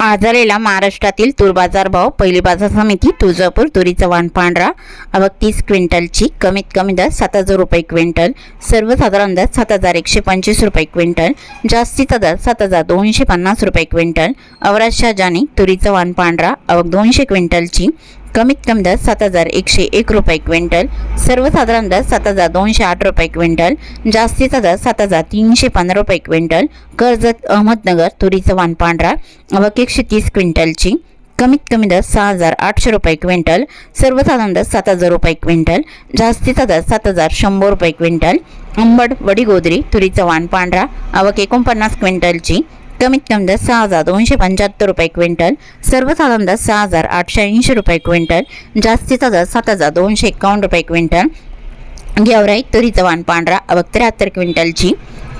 आजलेला महाराष्ट्रातील तूर बाजारभाव पहिली बाजार समिती तुळजापूर तुरीचा वाण पांढरा आवक तीस क्विंटलची कमीत कमी दर सात हजार रुपये क्विंटल सर्वसाधारण दर सात हजार एकशे पंचवीस रुपये क्विंटल जास्तीचा दर सात हजार दोनशे पन्नास रुपये क्विंटल अवराज जानी तुरीचा वाण पांढरा आवक दोनशे क्विंटलची कमीत कमी दर सात हजार एकशे एक रुपये क्विंटल सर्वसाधारण दर सात हजार दोनशे आठ रुपये क्विंटल जास्तीचा दर सात हजार तीनशे पंधरा रुपये क्विंटल कर्जत अहमदनगर तुरीचं वाण पांढरा आवक एकशे तीस क्विंटलची कमीत कमी दर सहा हजार आठशे रुपये क्विंटल सर्वसाधारण दर सात हजार रुपये क्विंटल जास्तीचा दर सात हजार शंभर रुपये क्विंटल अंबड वडीगोदरी तुरीचं वाण पांढरा आवक एकोणपन्नास क्विंटलची कमीत कमी दर सहा हजार दोनशे पंच्याहत्तर रुपये क्विंटल सर्वसाधारण दर सहा हजार आठशे ऐंशी रुपये क्विंटल जास्तीचा दर सात हजार दोनशे एकावन्न रुपये क्विंटल. गेवराई तुरीचं वाण पांढरा आवक त्र्याहत्तर क्विंटलची.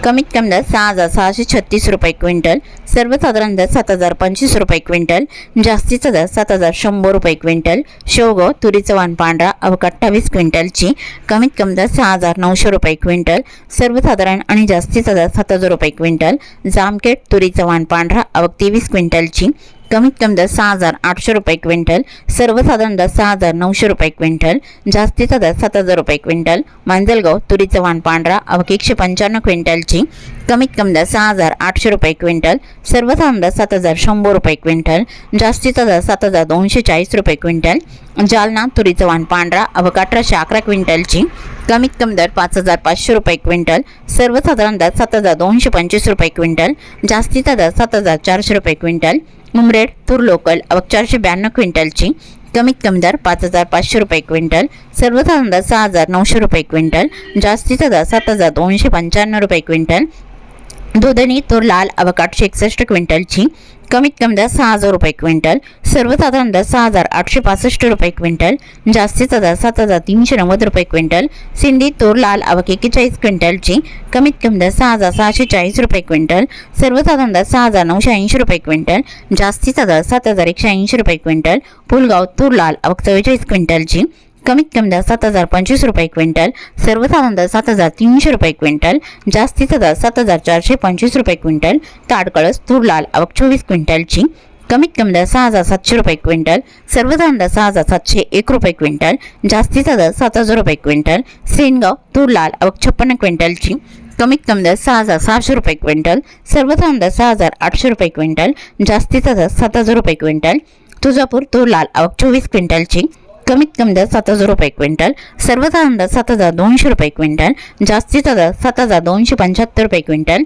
कमीत कमी दर सहा हजार सहाशे छत्तीस रुपये क्विंटल सर्वसाधारण दर सात हजार पंचवीस रुपये क्विंटल जास्तीचा दर सात हजार शंभर रुपये क्विंटल शेवगाव तुरीचं वाण पांढरा अवक अठ्ठावीस क्विंटलची कमीत कमी दर सहा हजार नऊशे रुपये क्विंटल सर्वसाधारण आणि जास्तीचा दर सात हजार रुपये क्विंटल जामखेड तुरीचं वाण पांढरा अवघ तेवीस क्विंटलची कमीत कमी दर सहा हजार आठशे रुपये क्विंटल सर्वसाधारण दर सहा हजार नऊशे रुपये क्विंटल जास्तीचा दर सात हजार रुपये क्विंटल मांजलगाव तुरीचं वाण पांढरा अवक एकशे पंच्याण्णव क्विंटलची कमीत कमी दर सहा हजार आठशे रुपये क्विंटल सर्वसाधारण दर सात हजार शंभर रुपये क्विंटल जास्तीचा दर सात हजार दोनशे चाळीस रुपये क्विंटल जालना तुरीचं वाण पांढरा अवक अठराशे अकरा क्विंटलची कमीत कमी दर पाच हजार पाचशे रुपये क्विंटल सर्वसाधारण दर सात हजार दोनशे पंचवीस रुपये क्विंटल जास्तीचा दर सात हजार चारशे रुपये क्विंटल उमरेड तूर लोकल अवक चारशे ब्याण्णव क्विंटलची. कमीत कमी दर पाच हजार पाचशे रुपये क्विंटल. सर्वसाधारण दर सहा हजार नऊशे रुपये क्विंटल. जास्तीचा दर सात हजार दोनशे पंच्याण्णव रुपये क्विंटल. दुधनी तूर लाल अवक आठशे एकसष्ट क्विंटलची. कमीत कमी दर सहा हजार रुपये क्विंटल सर्वसाधारण दर सहा हजार आठशे पासष्ट रुपये क्विंटल जास्तीचा दर सात हजार तीनशे नव्वद रुपये क्विंटल सिंधी तूर लाल अवक एकेचाळीस क्विंटलची कमीत कमी दर सहा हजार सहाशे चाळीस रुपये क्विंटल सर्वसाधारण दर सहा हजार नऊशे ऐंशी रुपये क्विंटल जास्तीचा दर सात हजार एकशे ऐंशी रुपये क्विंटल पुलगाव तूर लाल अवक चव्वेचाळीस क्विंटलची कमीत कमी दर सात हजार पंचवीस रुपये क्विंटल सर्वसाधारण दर सात हजार तीनशे रुपये क्विंटल जास्तीचा दर सात हजार चारशे पंचवीस रुपये क्विंटल ताडकळस तूर लाल अवक चोवीस क्विंटलची कमीत कमी दर सहा हजार सातशे रुपये क्विंटल सर्वसाधारण दर सहा हजार सातशे एक रुपये क्विंटल जास्तीचा दर सात हजार रुपये क्विंटल सेनगाव तूर लाल अवक छप्पन्न क्विंटलची कमीत कमी दर सहा हजार सहाशे रुपये क्विंटल सर्वसाधारण दर सहा हजार आठशे रुपये क्विंटल जास्तीचा दर सात हजार रुपये क्विंटल तुळजापूर तूर लाल अवक चोवीस क्विंटलची कमीत कमी दर सात हजार रुपये क्विंटल सर्वसाधारण दर सात हजार दोनशे रुपये क्विंटल जास्तीचा दर सात हजार दोनशे पंच्याहत्तर रुपये क्विंटल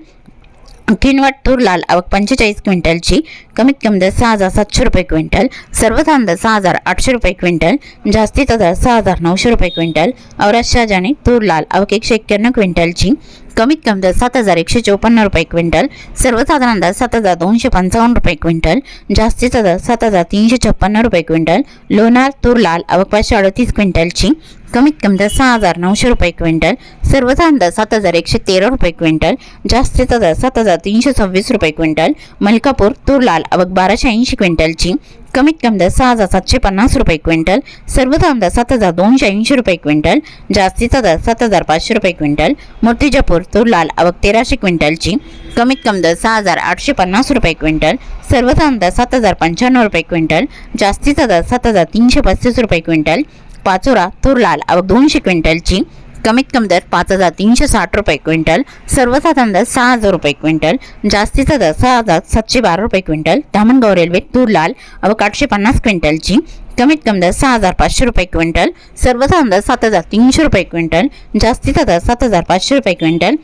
किनवट तूर लाल आवक पंचेचाळीस क्विंटलची कमीत कमी दर सहा हजार सातशे रुपये क्विंटल सर्वसाधारण दर सहा हजार आठशे रुपये क्विंटल जास्तीचा दर सहा हजार नऊशे रुपये क्विंटल औराज शहाजाने तूर लाल आवक एकशे एक्क्याण्णव क्विंटलची कमीत कमी दर सात हजार एकशे चौपन्न रुपये क्विंटल सर्वसाधारण दर सात हजार दोनशे पंचावन्न रुपये क्विंटल जास्तीचा दर सात हजार तीनशे छप्पन्न रुपये क्विंटल लोणार तूर लाल अवक पाचशे अडतीस क्विंटलची कमीत कमी दर सहा हजार नऊशे रुपये क्विंटल सर्वसाधारण दर सात हजार एकशे तेरा रुपये क्विंटल जास्तीचा दर सात हजार तीनशे सव्वीस रुपये क्विंटल मलकापूर तूर लाल अवक बाराशे ऐंशी क्विंटलची कमीत कमी दर सहा हजार सातशे पन्नास रुपये क्विंटल सर्वसाधारण दर सात हजार दोनशे ऐंशी रुपये क्विंटल जास्तीचा दर सात हजार पाचशे रुपये क्विंटल मूर्तिजापूर तूर लाल आवक तेराशे क्विंटलची कमीत कमी दर सहा हजार आठशे पन्नास रुपये क्विंटल सर्वसाधारण दर सात हजार पंच्याण्णव रुपये क्विंटल जास्तीचा दर सात हजार तीनशे पस्तीस रुपये क्विंटल पाचोरा तूर लाल आवक दोनशे क्विंटलची कमीत कमी दर पाच हजार तीनशे साठ रुपये क्विंटल सर्वसाधारण दर सहा हजार रुपये क्विंटल जास्तीचा दर सहा हजार सातशे बारा रुपये क्विंटल धामणगाव रेल्वे तूर लाल अवक आठशे पन्नास क्विंटलची कमीत कमी दर सहा हजार पाचशे रुपये क्विंटल सर्वसाधारण दर सात हजार तीनशे रुपये क्विंटल जास्तीचा दर सात हजार पाचशे रुपये क्विंटल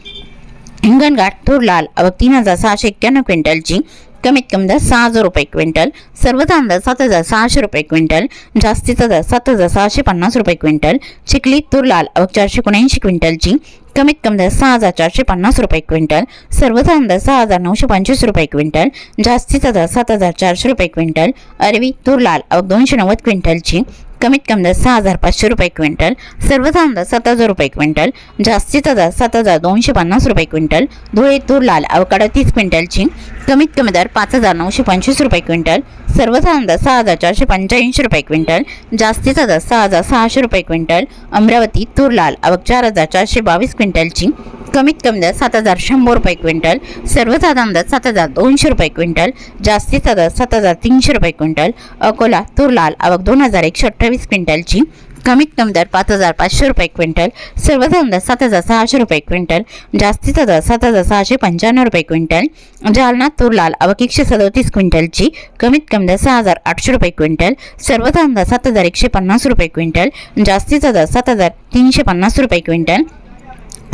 हिंगणघाट तूर लाल अवक तीन हजार सहाशे एक्क्याण्णव क्विंटलची कमीत कमी दर सहा हजार रुपये क्विंटल सर्व तांदळ सात हजार सहाशे रुपये क्विंटल जास्तीचा दर सात हजार सहाशे पन्नास रुपये क्विंटल चिखली तूर लाल अवघ चारशे एकोणऐंशी क्विंटलची कमीत कमी दर सहा हजार चारशे पन्नास रुपये क्विंटल सर्व तांदळ सहा हजार नऊशे पंचवीस रुपये क्विंटल जास्तीचा दर सात हजार चारशे रुपये क्विंटल अरवी तूर लाल अवघ दोनशे नव्वद क्विंटलची कमीत कमी दर सहा हजार पाचशे रुपये क्विंटल सर्व दर सात हजार रुपये क्विंटल जास्तीचा दर सात हजार दोनशे पन्नास रुपये क्विंटल धुळे तूर लाल अवकाडा तीस क्विंटलची कमीत कमी दर पाच हजार नऊशे पंचवीस रुपये क्विंटल सर्व दर सहा हजार चारशे पंच्याऐंशी रुपये क्विंटल जास्तीचा दर सहा हजार सहाशे रुपये क्विंटल अमरावती तूर लाल अवक चार हजार चारशे बावीस क्विंटलची कमीत कमी दर सात हजार शंभर रुपये क्विंटल सर्वसाधारण दर सात हजार दोनशे रुपये क्विंटल जास्तीचा दर सात हजार तीनशे रुपये क्विंटल अकोला तूर लाल दोन हजार एकशे अठ्ठावीस क्विंटलची कमीत कमी दर पाच हजार पाचशे रुपये क्विंटल सर्वसाधारण दर सात हजार सहाशे रुपये क्विंटल जास्तीचा दर सात हजार सहाशे पंच्याण्णव रुपये क्विंटल जालना तूर लाल एकशे सदोतीस क्विंटलची कमीत कमी दर सहा हजार आठशे रुपये क्विंटल सर्वसाधारण दर सात हजार एकशे पन्नास रुपये क्विंटल जास्तीचा दर सात हजार तीनशे पन्नास रुपये क्विंटल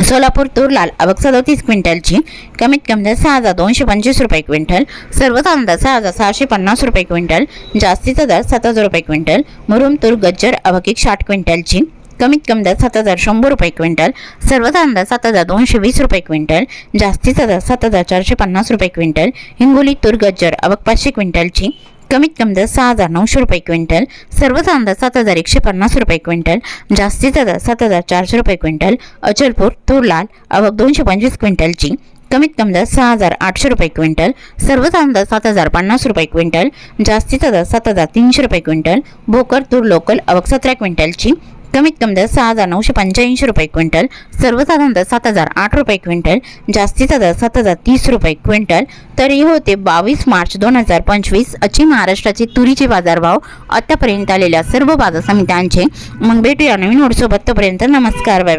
सोलापूर तूर लाल अबक सदोतीस क्विंटलची. कमीत कमी दर सहा हजार दोनशे पंचवीस रुपये क्विंटल. सर्व तांदळ सहा हजार सहाशे पन्नास रुपये क्विंटल. जास्तीचा दर सात हजार रुपये क्विंटल. मुरुम तूर गज्जर अवघ एक साठ क्विंटलची. कमीत कमी दर सात हजार शंभर रुपये क्विंटल. सर्व तांदळ सात हजार दोनशे वीस रुपये क्विंटल. जास्तीचा दर सात हजार चारशे पन्नास रुपये क्विंटल. हिंगोली तूर गज्जर अबक पाचशे क्विंटलची. कमीत कमी दर सहा हजार नऊशे रुपये क्विंटल सर्वसाधारण तांदळ सात हजार एकशे पन्नास रुपये क्विंटल जास्तीचा दर सात हजार चारशे रुपये क्विंटल अचलपूर तूर लाल अवघ दोनशे पंचवीस क्विंटलची कमीत कमी दर सहा हजार आठशे रुपये क्विंटल सर्वसाधारण तांदळ सात हजार पन्नास रुपये क्विंटल जास्तीचा दर सात हजार तीनशे रुपये क्विंटल भोकर तूर लोकल अवघ सतरा क्विंटलची कमीत कमी दर सहा हजार नऊशे पंच्याऐंशी रुपये क्विंटल सर्वसाधारण दर सात हजार आठ रुपये क्विंटल जास्तीचा दर सात हजार तीस रुपये क्विंटल. तरी होते बावीस मार्च दोन हजार पंचवीस अशी महाराष्ट्राचे तुरीचे बाजारभाव आतापर्यंत आलेल्या सर्व बाजार समित्यांचे. मग भेटूया नवीन वर्षोबत तोपर्यंत नमस्कार बाय.